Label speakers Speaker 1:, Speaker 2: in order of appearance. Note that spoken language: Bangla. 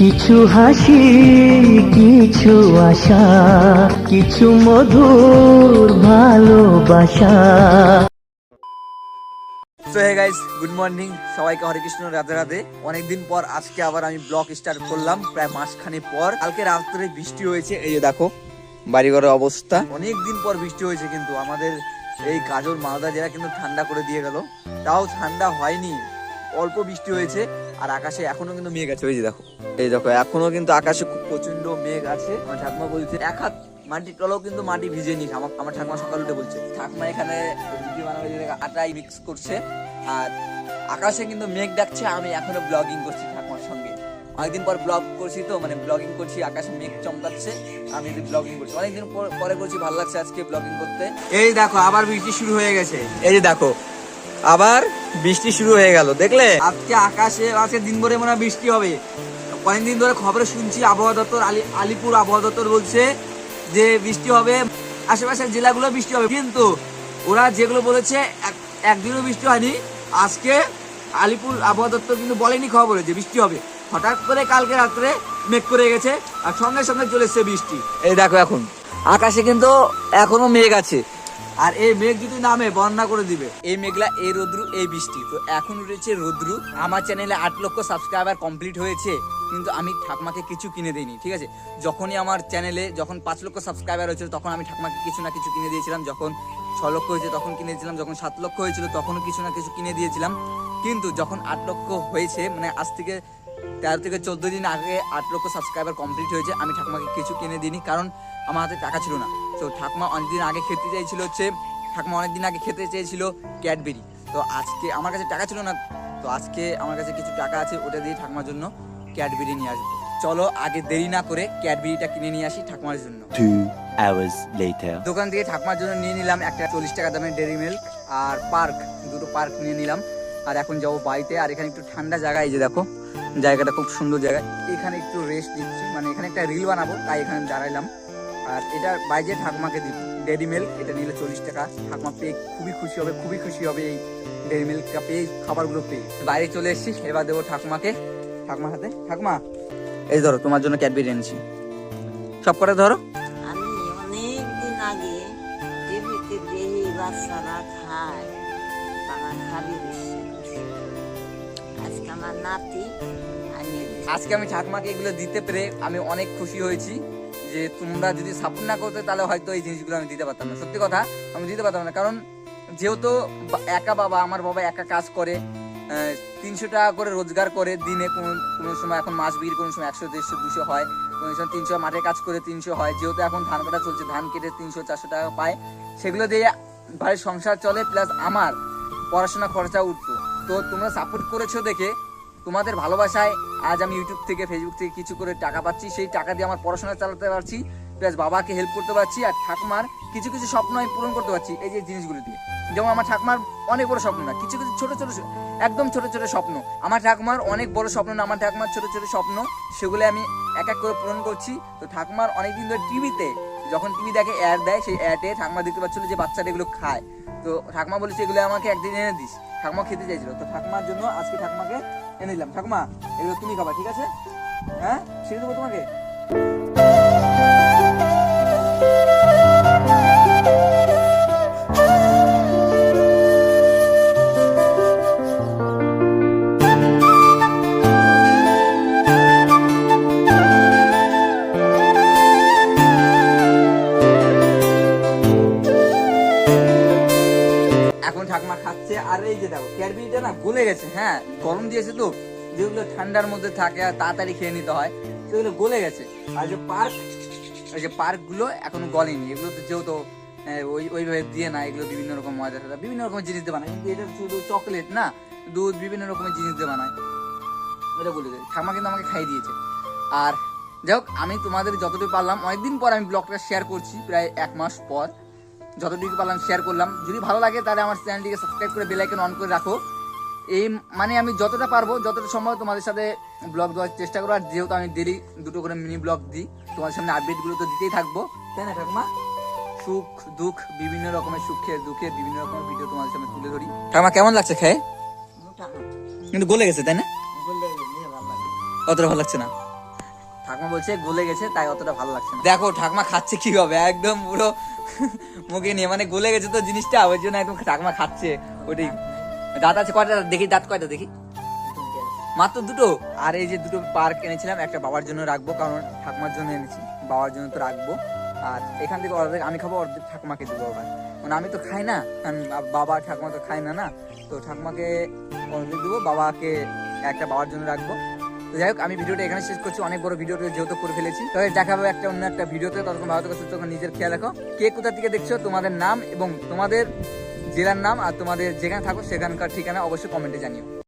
Speaker 1: কিছু হাসি, কিছু আশা, কিছু মধুর ভালোবাসা।
Speaker 2: So hey guys good morning সবাইকে হরে কৃষ্ণ, রাধে রাধে। অনেকদিন পর আজকে আবার আমি ব্লগ স্টার্ট করলাম, প্রায় মাসখানেক পর। কালকে রাত্রে বৃষ্টি হয়েছে, এই যে দেখো, বাড়িঘরের অবস্থা। অনেক দিন পর বৃষ্টি হয়েছে কিন্তু আমাদের এই গাজর, মালদা জেলা কিন্তু ঠান্ডা করে দিয়ে গেল। তাও ঠান্ডা হয়নি, অল্প বৃষ্টি হয়েছে। আর আকাশে এখনও কিন্তু মেঘ আছে। ওই যে দেখো এই দেখো এখনও কিন্তু আকাশে খুব প্রচণ্ড মেঘ আছে। আমার ঠাকুমা বলছে এক হাত মাটি টলও কিন্তু মাটি ভিজে নিস আমার আমার ঠাকুমা সকাল উঠে বলছে ঠাকুমা এখানে রুটি বানাবে আটাই মিক্স করছে। আর আকাশে কিন্তু মেঘ ডাকছে আমি এখনও ব্লগিং করছি ঠাকুমার সঙ্গে। অনেকদিন পর ব্লগ করছি তো মানে ব্লগিং করছি আকাশে মেঘ চমকাচ্ছে আমি ব্লগিং করছি। অনেকদিন পর- পরে করছি ভালো লাগছে আজকে ব্লগিং করতে। এই দেখো আবার বৃষ্টি শুরু হয়ে গেছে। এই যে দেখো আবার বৃষ্টি শুরু হয়ে গেল, দেখলে? আজকে আকাশে, আজকে দিন ভরে মনে হয় বৃষ্টি হবে। কয়েকদিন ধরে খবরে শুনছি আবহাওয়া দপ্তর আলি, আলিপুর আবহাওয়া দপ্তর বলছে যে বৃষ্টি হবে, আশেপাশের জেলাগুলো বৃষ্টি হবে। কিন্তু ওরা যেগুলো বলেছে, এক- একদিনও বৃষ্টি হয়নি। আজকে আলিপুর আবহাওয়া দপ্তর কিন্তু বলেনি খবরে যে বৃষ্টি হবে। হঠাৎ করে কালকে রাত্রে মেঘ করে গেছে, আর সঙ্গে সঙ্গে চলে এসছে বৃষ্টি। এই দেখো এখন, আকাশে কিন্তু এখনও মেঘ আছে। আর এই মেঘ যদি নামে, বন্যা করে দিবে। এই মেঘলা, এই রোদ্রু, এই বৃষ্টি। তো এখন উঠেছে রোদ্রু। আমার চ্যানেলে আট লক্ষ সাবস্ক্রাইবার কমপ্লিট হয়েছে, কিন্তু আমি ঠাকমাকে কিছু কিনে দিইনি, ঠিক আছে? যখনই আমার চ্যানেলে যখন পাঁচ লক্ষ সাবস্ক্রাইবার হয়েছিল, তখন আমি ঠাকমাকে কিছু না কিছু কিনে দিয়েছিলাম। যখন ছ লক্ষ হয়েছে, তখন কিনে দিয়েছিলাম। যখন সাত লক্ষ হয়েছিল, তখনও কিছু না কিছু কিনে দিয়েছিলাম। কিন্তু যখন আট লক্ষ হয়েছে মানে আজ থেকে তেরো থেকে চোদ্দ দিন আগে আট লক্ষ সাবস্ক্রাইবার কমপ্লিট হয়েছে। আমি ঠাকুমাকে কিছু কিনে দিইনি কারণ আমার হাতে টাকা ছিল না। তো ঠাকুমা অনেকদিন আগে খেতে চাইছিল হচ্ছে ঠাকুমা অনেকদিন আগে খেতে চেয়েছিল ক্যাডবেরি। তো আজকে আমার কাছে টাকা ছিল না তো আজকে আমার কাছে কিছু টাকা আছে ওটা দিয়ে ঠাকুমার জন্য ক্যাডবেরি নিয়ে আসব। চলো আগে দেরি না করে ক্যাডবেরিটা কিনে নিয়ে আসি ঠাকুমার জন্য. দোকান থেকে ঠাকুমার জন্য নিয়ে নিলাম একটা চল্লিশ টাকা দামের ডেরি মিল্ক আর পার্ক দুটো পার্ক নিয়ে নিলাম। আর এখন যাব বাড়িতে আর এখানে একটু ঠান্ডা জায়গায় যে দেখো। জায়গাটা খুব সুন্দর জায়গা। এখানে একটু রেস্ট দিচ্ছি। মানে এখানে একটা রিল বানাবো, তাই এখানে দাঁড়াইলাম। আর এটা বাইরে ঠাকুমাকে দিব ডেরি মিল্ক এটা নিলে চল্লিশ টাকা। ঠাকুমা পেয়ে খুবই খুশি হবে, খুবই খুশি হবে এই ডেরি মিল্কটা পেয়ে, খাবারগুলো পেয়ে। বাইরে চলে এসেছি, এবার দেবো ঠাকুমাকে। ঠাকুমার হাতে। ঠাকুমা, এই ধরো, তোমার জন্য ক্যাডবেরি এনেছি। সব করে ধরো।
Speaker 3: আমি অনেক দিন আগে খাবি আমার নাতি
Speaker 2: আজকে আমি ঠাকুমাকে এগুলো দিতে পেরে আমি অনেক খুশি হয়েছি যে তোমরা যদি সাপোর্ট না করতে তাহলে হয়তো এই জিনিসগুলো আমি দিতে পারতাম না। সত্যি কথা, আমি দিতে পারতাম না। কারণ যেহেতু একা বাবা, আমার বাবা একা কাজ করে তিনশো টাকা করে রোজগার করে, দিনে কোনো কোনো সময় এখন মাছ বিক্রি কোনো সময় একশো, দেড়শো, দুশো হয়, কোনো সময় তিনশো, মাঠে কাজ করে তিনশো হয়। যেহেতু এখন ধান কাটা চলছে, ধান কেটে তিনশো, চারশো টাকা পায়, সেগুলো দিয়ে বাড়ির সংসার চলে প্লাস আমার পড়াশোনা খরচা উঠতো তো তোমরা সাপোর্ট করেছ দেখে তোমাদের ভালোবাসায় আজ আমি ইউটিউব থেকে ফেসবুক থেকে কিছু করে টাকা পাচ্ছি। সেই টাকা দিয়ে আমার পড়াশোনা চালাতে পারছি। প্লাস বাবাকে হেল্প করতে পারছি আর ঠাকুমার কিছু কিছু স্বপ্ন আমি পূরণ করতে পারছি এই যে জিনিসগুলো দিয়ে। যেমন আমার ঠাকুমার অনেক বড় স্বপ্ন না, কিছু কিছু ছোট ছোট একদম ছোট ছোট স্বপ্ন। আমার ঠাকুমার অনেক বড় স্বপ্ন না, আমার ঠাকুমার ছোট ছোট স্বপ্ন, সেগুলো আমি এক এক করে পূরণ করছি। তো ঠাকুমার অনেকদিন ধরে টিভিতে যখন টিভি দেখে অ্যাড দেয়, সেই অ্যাডে ঠাকুমা দেখতে পাচ্ছিলো যে বাচ্চাটা এগুলো খায়। তো ঠাকুমা বলেছে, এগুলো আমাকে একদিন এনে দিস। ঠাকুমা খেতে চাইছিল। তো ঠাকুমার জন্য আজকে ঠাকুমাকে এনে দিলাম। ঠাকুমা, এগুলো তুমি খাবা, ঠিক আছে? হ্যাঁ? ছেড়ে দেবো তোমাকে? আর এই যে দেখো না গলে গেছে হ্যাঁ গরম দিয়েছে তো, যেগুলো ঠান্ডার মধ্যে থাকে আর তাড়াতাড়ি খেয়ে নিতে হয়, সেগুলো গলে গেছে। আর যে পার্ক, এই যে পার্কগুলো এখনও গলেনি, এগুলো তো যেহেতু ওই, ওইভাবে দিয়ে না, এগুলো বিভিন্ন রকম মজা বিভিন্ন রকমের জিনিস দিয়ে বানায়, কিন্তু এটা শুধু চকলেট না, দুধ, বিভিন্ন রকমের জিনিস দিয়ে বানায়, এটা বলে দেয় কিন্তু আমাকে খাইয়ে দিয়েছে। আর যাই হোক, আমি তোমাদের যতটুকু পারলাম, অনেকদিন পর আমি ব্লগটা শেয়ার করছি, প্রায় এক মাস পর। যতটুকু পারলাম শেয়ার করলাম। যদি ভালো লাগে তাহলে আমার চ্যানেলটিকে সাবস্ক্রাইব করে বেল আইকন অন করে রাখো। এই মানে আমি যতটা পারব যতটা সম্ভব তোমাদের সাথে ব্লগ দেওয়ার চেষ্টা করব। আর যেহেতু আমি ডেলি দুটো করে মিনি ব্লগ দিই তোমাদের সামনে আপডেটগুলো তো দিতেই থাকব। তাই না ঠাকুমা? সুখ দুঃখ বিভিন্ন রকমের সুখের দুঃখের বিভিন্ন রকমের ভিডিও তোমাদের সামনে তুলে ধরি। ঠাকুমা কেমন লাগছে খেয়ে? কিন্তু গলে গেছে তাই না? অতটা ভালো লাগছে না। ঠাকমা বলছে, গলে গেছে, তাই অতটা ভালো লাগছে না। দেখো, ঠাকমা খাচ্ছে কি হবে? একদম পুরো মুখে নিয়ে মানে গলে গেছে তো জিনিসটা, ওই জন্য একদম ঠাকমা খাচ্ছে ওটাই। দাঁত আছে কয়টা? দেখি, দাঁত কয়টা, দেখি। মাত্র দুটো? আর এই যে দুটো পার্ক এনেছিলাম, একটা বাবার জন্য রাখব, কারণ ঠাকুমার জন্য এনেছি। বাবার জন্য তো রাখব। আর এখান থেকে অর্ধেক আমি খাব, অর্ধেক ঠাকুমাকে দেবো আবার। মানে আমি তো খাই না বাবা ঠাকুমা তো খায় না না? তো ঠাকুমাকে অর্ধেক দেবো, বাবাকে একটা বাবার জন্য রাখব। যাই হোক, আমি ভিডিওটা এখানে শেষ করছি। অনেক বড় ভিডিওটা যেহেতু করে ফেলেছি। তবে দেখা হবে একটা অন্য একটা ভিডিওতে। ততক্ষণ ভালো থেকে, সুস্থ নিজের খেয়াল রাখো। কে কোথা থেকে দেখছ, তোমাদের নাম এবং তোমাদের জেলার নাম আর তোমাদের যেখানে থাকো, সেখানকার ঠিকানা অবশ্যই কমেন্টে জানিও।